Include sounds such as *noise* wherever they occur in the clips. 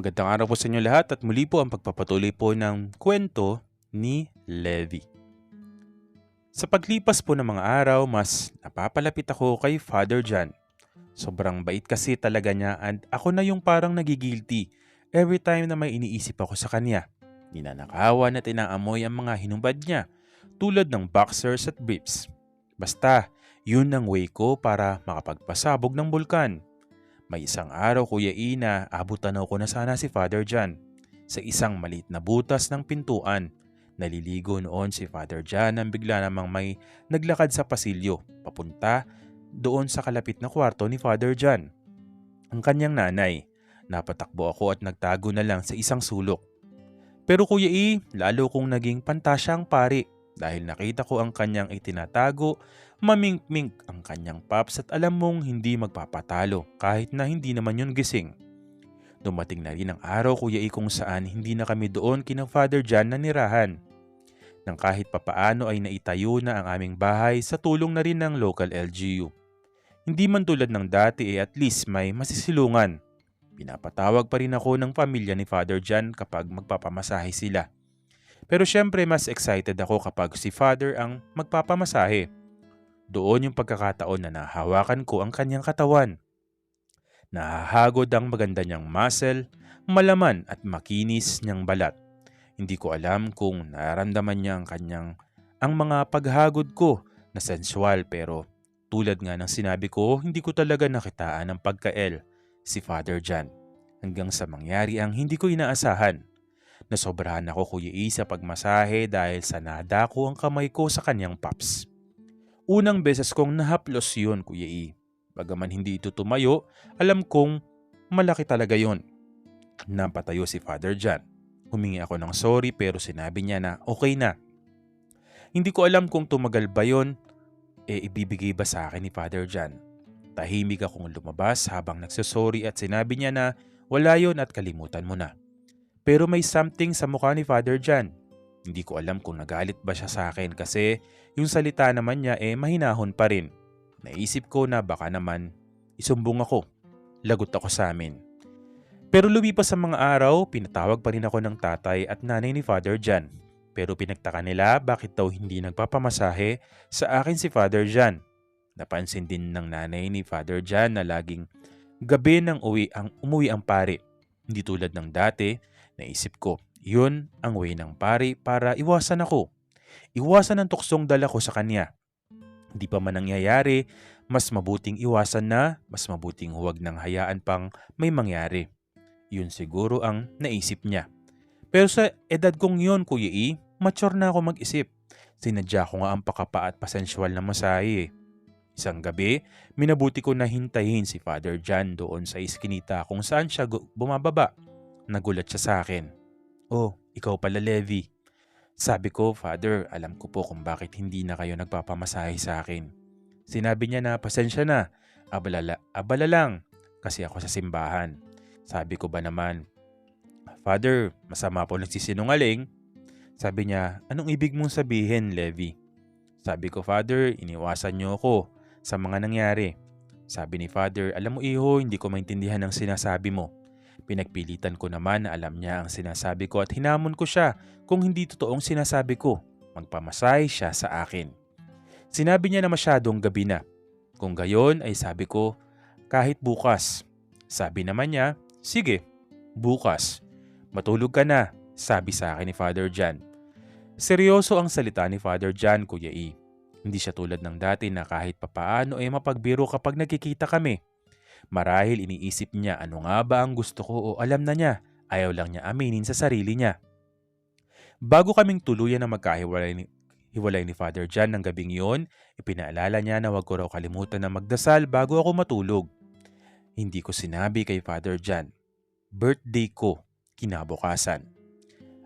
Magandang araw po sa inyo lahat at muli po ang pagpapatuloy po ng kwento ni Levi. Sa paglipas po ng mga araw, mas napapalapit ako kay Father John. Sobrang bait kasi talaga niya and ako na yung parang nagigilty every time na may iniisip ako sa kanya. Ninanakawan at inaamoy ang mga hinubad niya tulad ng boxers at briefs. Basta, yun ang way ko para makapagpasabog ng bulkan. May isang araw, Kuya Ina, abutan ako na sana si Father John. Sa isang maliit na butas ng pintuan, naliligo noon si Father John nang bigla namang may naglakad sa pasilyo, papunta doon sa kalapit na kwarto ni Father John. Ang kanyang nanay, napatakbo ako at nagtago na lang sa isang sulok. Pero Kuya E, lalo kong naging pantasya ang pari dahil nakita ko ang kanyang itinatago mamink-mink ang kanyang paps at alam mong hindi magpapatalo kahit na hindi naman yun gising. Dumating na rin ang araw kuya I kung saan hindi na kami doon kina Father John na nirahan. Nang kahit papaano ay naitayo na ang aming bahay sa tulong na rin ng local LGU. Hindi man tulad ng dati eh at least may masisilungan. Pinapatawag pa rin ako ng pamilya ni Father John kapag magpapamasahe sila. Pero syempre mas excited ako kapag si Father ang magpapamasahe doon yung pagkakataon na nahawakan ko ang kanyang katawan. Nahahagod ang maganda niyang muscle, malaman at makinis niyang balat. Hindi ko alam kung nararamdaman niya ang kanyang ang mga paghagod ko na sensual pero tulad nga ng sinabi ko, hindi ko talaga nakitaan ang pagkael si Father John hanggang sa mangyari ang hindi ko inaasahan. Nasobrahan ako kuya E sa pagmasahe dahil sa nadako ang kamay ko sa kanyang paps. Unang beses kong nahaplos yun, Kuya E. Bagaman hindi ito tumayo, alam kong malaki talaga yon. Napatayo si Father John. Humingi ako ng sorry pero sinabi niya na okay na. Hindi ko alam kung tumagal ba yon, e ibibigay ba sa akin ni Father John. Tahimik akong lumabas habang nagsasorry at sinabi niya na wala yon at kalimutan mo na. Pero may something sa mukha ni Father John. Hindi ko alam kung nagalit ba siya sa akin kasi yung salita naman niya eh mahinahon pa rin. Naisip ko na baka naman isumbong ako. Lagot ako sa amin. Pero lumipas sa mga araw, pinatawag pa rin ako ng tatay at nanay ni Father John. Pero pinagtaka nila bakit daw hindi nagpapamasahe sa akin si Father John. Napansin din ng nanay ni Father John na laging gabi nang uwi ang umuwi ang pare. Hindi tulad ng dati, naisip ko, yun ang way ng pare para iwasan ako. Iwasan ang tuksong dala ko sa kanya. Hindi pa man nangyayari, mas mabuting iwasan na, mas mabuting huwag nang hayaan pang may mangyari. Yun siguro ang naisip niya. Pero sa edad kong yun, Kuya E, mature na ako mag-isip. Sinadya ko nga ang pakapa at pasensyal na masahe. eh. Isang gabi, minabuti ko na hintayin si Father John doon sa iskinita kung saan siya bumababa. Nagulat siya sa akin. Oh, ikaw pala Levi. Sabi ko, Father, alam ko po kung bakit hindi na kayo nagpapamasahe sa akin. Sinabi niya na pasensya na, abala, abala lang kasi ako sa simbahan. Sabi ko ba naman, Father, masama po nagsisinungaling. Sabi niya, anong ibig mong sabihin, Levi? Sabi ko, Father, iniwasan niyo ako sa mga nangyari. Sabi ni Father, alam mo iho, hindi ko maintindihan ang sinasabi mo. Pinagpilitan ko naman na alam niya ang sinasabi ko at hinamon ko siya kung hindi totoong sinasabi ko. Magpamasahe siya sa akin. Sinabi niya na masyadong gabi na. Kung gayon ay sabi ko, kahit bukas. Sabi naman niya, sige, bukas. Matulog ka na, sabi sa akin ni Father John. Seryoso ang salita ni Father John, Kuya E. Hindi siya tulad ng dati na kahit papaano ay mapagbiro kapag nagkikita kami. Marahil iniisip niya ano nga ba ang gusto ko o alam na niya, ayaw lang niya aminin sa sarili niya. Bago kaming tuluyan na magkahiwalay ni, hiwalay ni Father John ng gabing iyon, ipinaalala niya na wag ko raw kalimutan na magdasal bago ako matulog. Hindi ko sinabi kay Father John, birthday ko kinabukasan.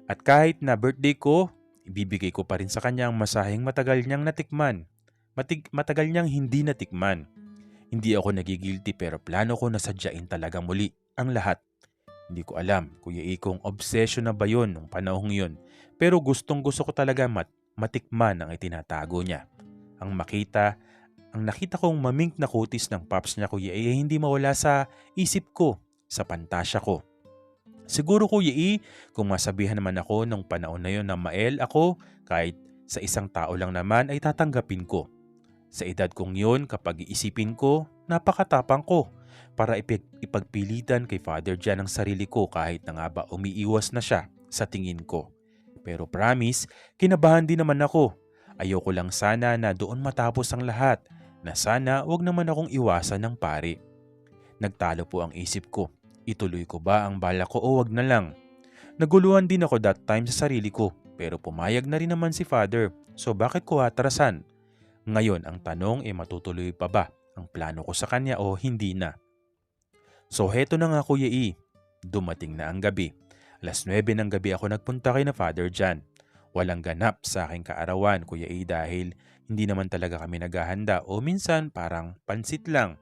At kahit na birthday ko, ibibigay ko pa rin sa kanya ang masaheng matagal niyang natikman. Matig- matagal niyang hindi natikman. Hindi ako nagigilty pero plano ko na sadyain talaga muli ang lahat. Hindi ko alam, Kuya kung obsession na ba yun nung panahong yun. Pero gustong gusto ko talaga mat matikman ang itinatago niya. Ang makita, ang nakita kong mamink na kutis ng paps niya Kuya E ay hindi mawala sa isip ko, sa pantasya ko. Siguro Kuya E, kung masabihan naman ako nung panahon na yon na mael ako, kahit sa isang tao lang naman ay tatanggapin ko. Sa edad kong yun, kapag iisipin ko, napakatapang ko para ipag- ipagpilitan kay Father Jan ang sarili ko kahit na nga ba umiiwas na siya sa tingin ko. Pero promise, kinabahan din naman ako. Ayoko lang sana na doon matapos ang lahat, na sana wag naman akong iwasan ng pare. Nagtalo po ang isip ko. Ituloy ko ba ang bala ko o wag na lang? Naguluhan din ako that time sa sarili ko pero pumayag na rin naman si father so bakit ko atrasan? Ngayon ang tanong ay matutuloy pa ba ang plano ko sa kanya o hindi na? So heto na nga Kuya E, dumating na ang gabi. Alas 9 ng gabi ako nagpunta kay na Father John. Walang ganap sa aking kaarawan Kuya E dahil hindi naman talaga kami naghahanda o minsan parang pansit lang.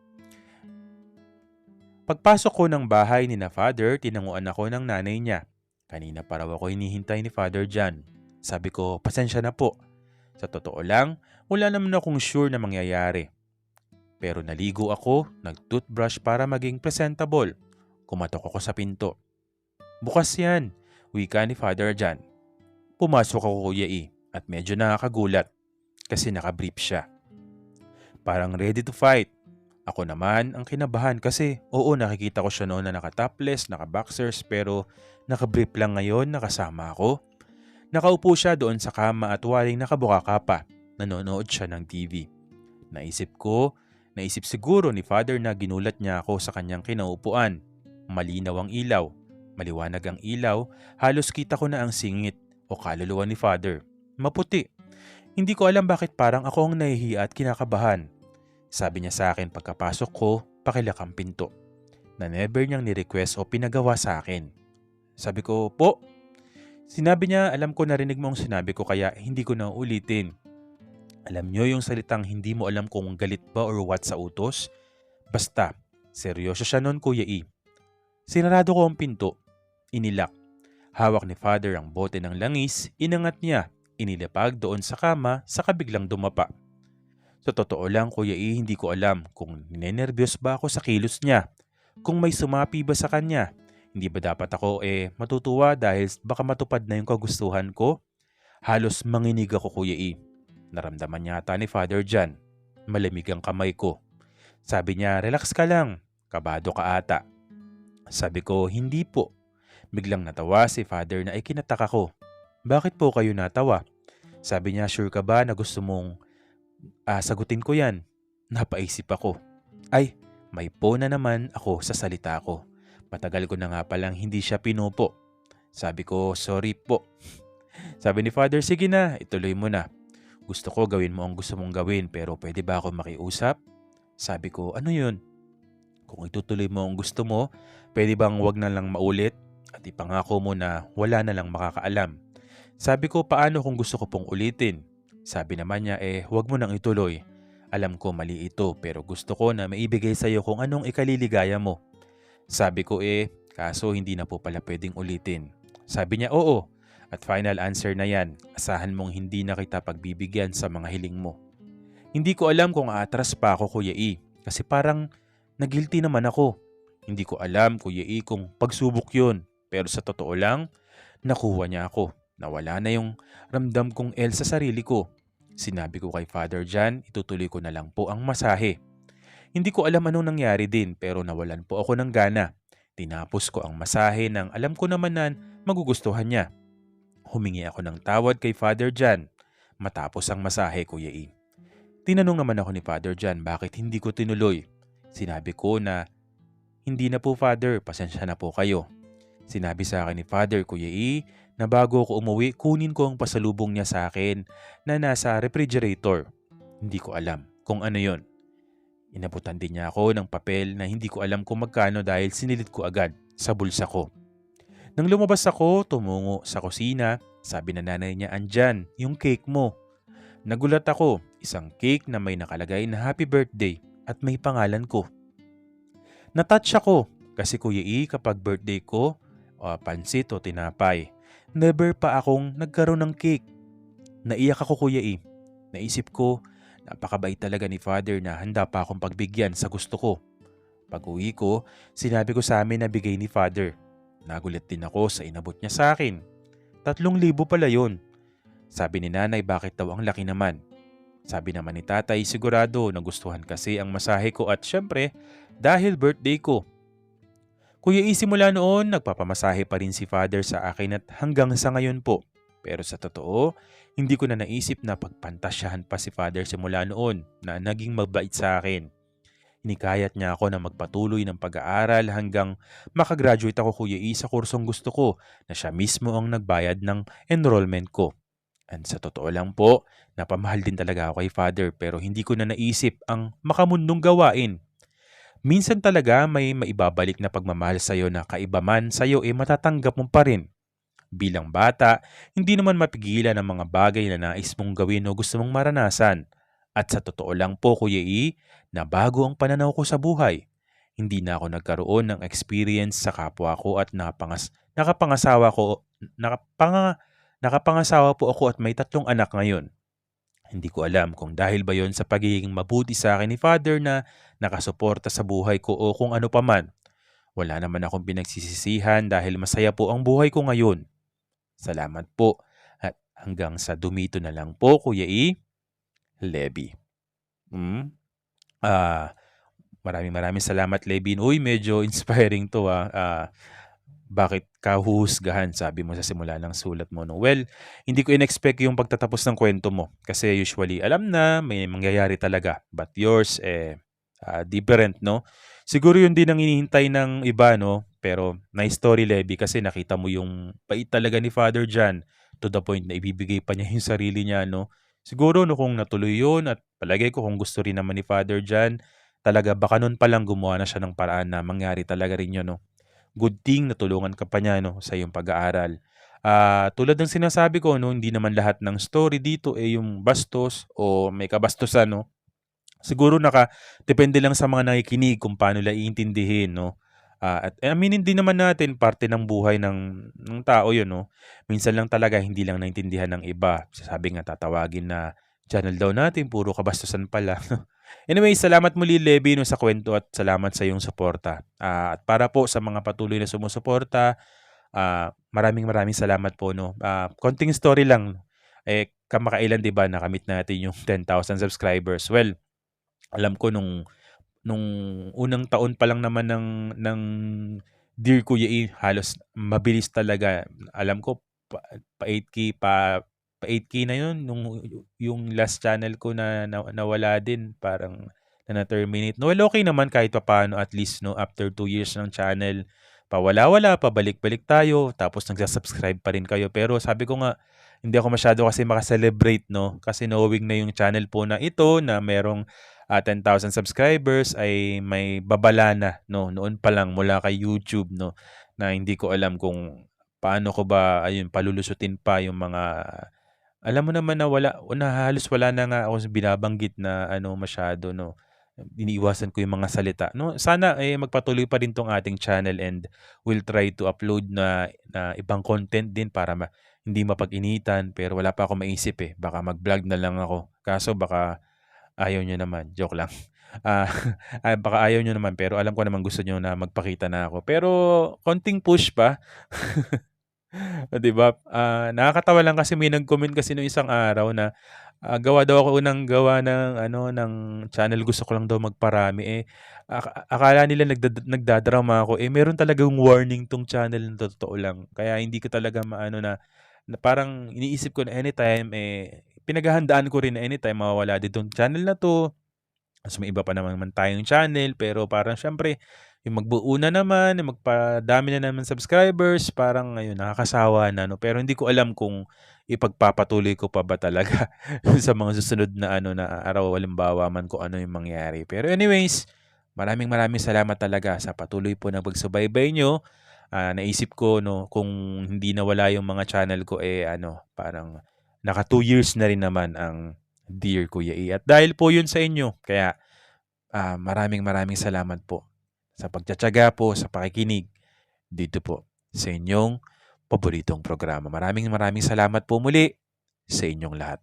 Pagpasok ko ng bahay ni na Father, tinanguan ako ng nanay niya. Kanina pa raw ako hinihintay ni Father John. Sabi ko, pasensya na po. Sa totoo lang, wala naman akong sure na mangyayari. Pero naligo ako, nag-toothbrush para maging presentable. Kumatok ako sa pinto. Bukas yan, wika ni Father John. Pumasok ako kuya E at medyo nakakagulat kasi nakabrief siya. Parang ready to fight. Ako naman ang kinabahan kasi oo nakikita ko siya noon na naka-topless, naka-boxers pero naka-brief lang ngayon nakasama ako. Nakaupo siya doon sa kama at waling nakabuka ka pa. Nanonood siya ng TV. Naisip ko, naisip siguro ni Father na ginulat niya ako sa kanyang kinaupuan. Malinaw ang ilaw, maliwanag ang ilaw, halos kita ko na ang singit o kaluluwa ni Father. Maputi. Hindi ko alam bakit parang ako ang nahihiya at kinakabahan. Sabi niya sa akin pagkapasok ko, pakilak ang pinto. Na never niyang ni-request o pinagawa sa akin. Sabi ko, po. Sinabi niya, alam ko narinig mo ang sinabi ko kaya hindi ko na ulitin. Alam niyo yung salitang hindi mo alam kung galit ba or what sa utos? Basta, seryoso siya noon Kuya E. Sinarado ko ang pinto. Inilak. Hawak ni Father ang bote ng langis, inangat niya, inilapag doon sa kama, sa kabiglang dumapa. Sa totoo lang, Kuya E, hindi ko alam kung ninenervyos ba ako sa kilos niya. Kung may sumapi ba sa kanya. Hindi ba dapat ako eh matutuwa dahil baka matupad na yung kagustuhan ko? Halos manginig ako, Kuya E. Naramdaman yata ni Father John. Malamig ang kamay ko. Sabi niya, relax ka lang. Kabado ka ata. Sabi ko, hindi po. Biglang natawa si Father na ikinataka ko. Bakit po kayo natawa? Sabi niya, sure ka ba na gusto mong Ah, sagutin ko yan. Napaisip ako. Ay, may po na naman ako sa salita ko. Matagal ko na nga palang hindi siya pinupo. Sabi ko, sorry po. *laughs* Sabi ni Father, sige na, ituloy mo na. Gusto ko gawin mo ang gusto mong gawin pero pwede ba ako makiusap? Sabi ko, ano yun? Kung itutuloy mo ang gusto mo, pwede bang wag na lang maulit? At ipangako mo na wala na lang makakaalam. Sabi ko, paano kung gusto ko pong ulitin? Sabi naman niya eh huwag mo nang ituloy. Alam ko mali ito pero gusto ko na maibigay sa iyo kung anong ikaliligaya mo. Sabi ko eh kaso hindi na po pala pwedeng ulitin. Sabi niya oo at final answer na yan. Asahan mong hindi na kita pagbibigyan sa mga hiling mo. Hindi ko alam kung aatras pa ako Kuya E kasi parang nagilty naman ako. Hindi ko alam Kuya E kung pagsubok yun pero sa totoo lang nakuha niya ako. Nawala na yung ramdam kong L sa sarili ko. Sinabi ko kay Father John, itutuloy ko na lang po ang masahe. Hindi ko alam anong nangyari din pero nawalan po ako ng gana. Tinapos ko ang masahe nang alam ko naman na magugustuhan niya. Humingi ako ng tawad kay Father John matapos ang masahe Kuya E. Tinanong naman ako ni Father John bakit hindi ko tinuloy. Sinabi ko na hindi na po Father, pasensya na po kayo. Sinabi sa akin ni Father Kuya E na bago ako umuwi, kunin ko ang pasalubong niya sa akin na nasa refrigerator. Hindi ko alam kung ano yon. Inabutan din niya ako ng papel na hindi ko alam kung magkano dahil sinilit ko agad sa bulsa ko. Nang lumabas ako, tumungo sa kusina, sabi na nanay niya, andyan, yung cake mo. Nagulat ako, isang cake na may nakalagay na happy birthday at may pangalan ko. Natouch ako kasi Kuya E kapag birthday ko, o pansit o tinapay, never pa akong nagkaroon ng cake. Naiyak ako kuya E. Naisip ko, napakabait talaga ni father na handa pa akong pagbigyan sa gusto ko. Pag uwi ko, sinabi ko sa amin na bigay ni father. Nagulat din ako sa inabot niya sa akin. Tatlong libo pala yun. Sabi ni nanay bakit daw ang laki naman. Sabi naman ni tatay sigurado nagustuhan kasi ang masahe ko at syempre dahil birthday ko. Kuya E simula noon nagpapamasahe pa rin si father sa akin at hanggang sa ngayon po. Pero sa totoo, hindi ko na naisip na pagpantasyahan pa si father simula noon na naging mabait sa akin. Hinikayat niya ako na magpatuloy ng pag-aaral hanggang makagraduate ako Kuya E sa kursong gusto ko na siya mismo ang nagbayad ng enrollment ko. And sa totoo lang po, napamahal din talaga ako kay Father pero hindi ko na naisip ang makamundong gawain. Minsan talaga may maibabalik na pagmamahal sa'yo na kaiba man sa'yo eh matatanggap mo pa rin. Bilang bata, hindi naman mapigilan ang mga bagay na nais mong gawin o gusto mong maranasan. At sa totoo lang po Kuya E, na bago ang pananaw ko sa buhay. Hindi na ako nagkaroon ng experience sa kapwa ko at nakapangas, nakapangasawa ko, nakapanga, nakapangasawa po ako at may tatlong anak ngayon. Hindi ko alam kung dahil ba yon sa pagiging mabuti sa akin ni Father na nakasuporta sa buhay ko o kung ano paman. Wala naman akong pinagsisisihan dahil masaya po ang buhay ko ngayon. Salamat po at hanggang sa dumito na lang po Kuya E. Levy. Hmm? Ah, maraming maraming salamat Levin. Uy, medyo *laughs* inspiring 'to, ah. Ah, bakit ka huhusgahan sabi mo sa simula ng sulat mo 'no. Well, hindi ko in-expect yung pagtatapos ng kwento mo kasi usually alam na may mangyayari talaga. But yours, eh, ah, different 'no. Siguro yun din ang hinihintay ng iba 'no, pero nice story Levy kasi nakita mo yung bait talaga ni Father John to the point na ibibigay pa niya *laughs* yung sarili niya 'no. Siguro 'no kung natuloy yun at palagay ko kung gusto rin naman ni Father John, talaga baka nun pa lang gumawa na siya ng paraan na mangyari talaga rin yun 'no. Good thing natulungan ka pa niya 'no sa iyong pag-aaral. Ah, tulad ng sinasabi ko 'no, hindi naman lahat ng story dito, eh, yung bastos o may kabastusan 'no. Siguro nakadepende lang sa mga nakikinig kung paano nila iintindihin 'no. Ah, at aminin din naman natin parte ng buhay ng ng tao 'yun 'no. Minsan lang talaga hindi lang naintindihan ng iba. Sasabi nga tatawagin na channel daw natin puro kabastusan pala. *laughs* Anyway, salamat muli Levi 'no sa kwento at salamat sa iyong suporta. Ah, at para po sa mga patuloy na sumusuporta, ah, maraming maraming salamat po 'no. Ah, konting story lang, eh, kamakailan 'di ba nakamit natin yung *laughs* 10,000 subscribers. Well, alam ko nung nung unang taon pa lang naman ng ng Dear Kuya E, halos mabilis talaga. Alam ko pa pa 8K pa pa 8K na yun nung yung last channel ko na na nawala din parang na na-terminate. No, well, okey naman kahit papaano at least 'no, after 2 years ng channel, pawala-wala, pabalik-balik tayo, tapos nagsa-subscribe pa rin kayo. Pero sabi ko nga, hindi ako masyado kasi maka-celebrate 'no, kasi knowing na yung channel po na ito na merong, ah, 10,000 subscribers ay may babala na 'no, noon pa lang mula kay YouTube 'no, na hindi ko alam kung paano ko ba ayun palulusutin pa yung mga alam mo naman na wala na halos wala na nga akong binabanggit na ano masyado 'no. Iniiwasan ko yung mga salita 'no. Sana, eh, magpatuloy pa rin 'tong ating channel and we'll try to upload na na ibang content din para ma hindi mapag-initan pero wala pa akong maisip, eh. Baka mag-vlog na lang ako. Kaso baka ayaw niyo naman, joke lang. *laughs* *laughs* Ah, baka ayaw niyo naman pero alam ko naman gusto niyo na magpakita na ako. Pero konting push pa. *laughs* Oh, 'di ba? Ah, nakakatawa lang kasi may nag-comment kasi nung isang araw na, ah, gawa daw ako ng gawa ng ano, ng channel gusto ko lang daw magparami, eh, aka akala nila nagdada nagdadrama ako, eh, meron talagang warning 'tong channel na totoo lang. Kaya hindi ko talaga maano na na parang iniisip ko na anytime, eh, pinaghahandaan ko rin na anytime mawawala din 'tong channel na 'to. Ta's may iba pa naman tayong channel pero parang siyempre yung magbuo na naman, yung magpadami na naman subscribers, parang ayun nakakasawa na 'no. Pero hindi ko alam kung ipagpapatuloy ko pa ba talaga *laughs* sa mga susunod na ano na araw halimbawa man kung ano yung mangyari. Pero anyways, maraming maraming salamat talaga sa patuloy po na pagsubaybay niyo. Ah, naisip ko 'no kung hindi nawala yung mga channel ko, eh, ano parang naka 2 years na rin naman ang Dear Kuya E. At dahil po yun sa inyo kaya, ah, maraming maraming salamat po sa pagtitiyaga po sa pakikinig dito po sa inyong paboritong programa. Maraming maraming salamat po muli sa inyong lahat.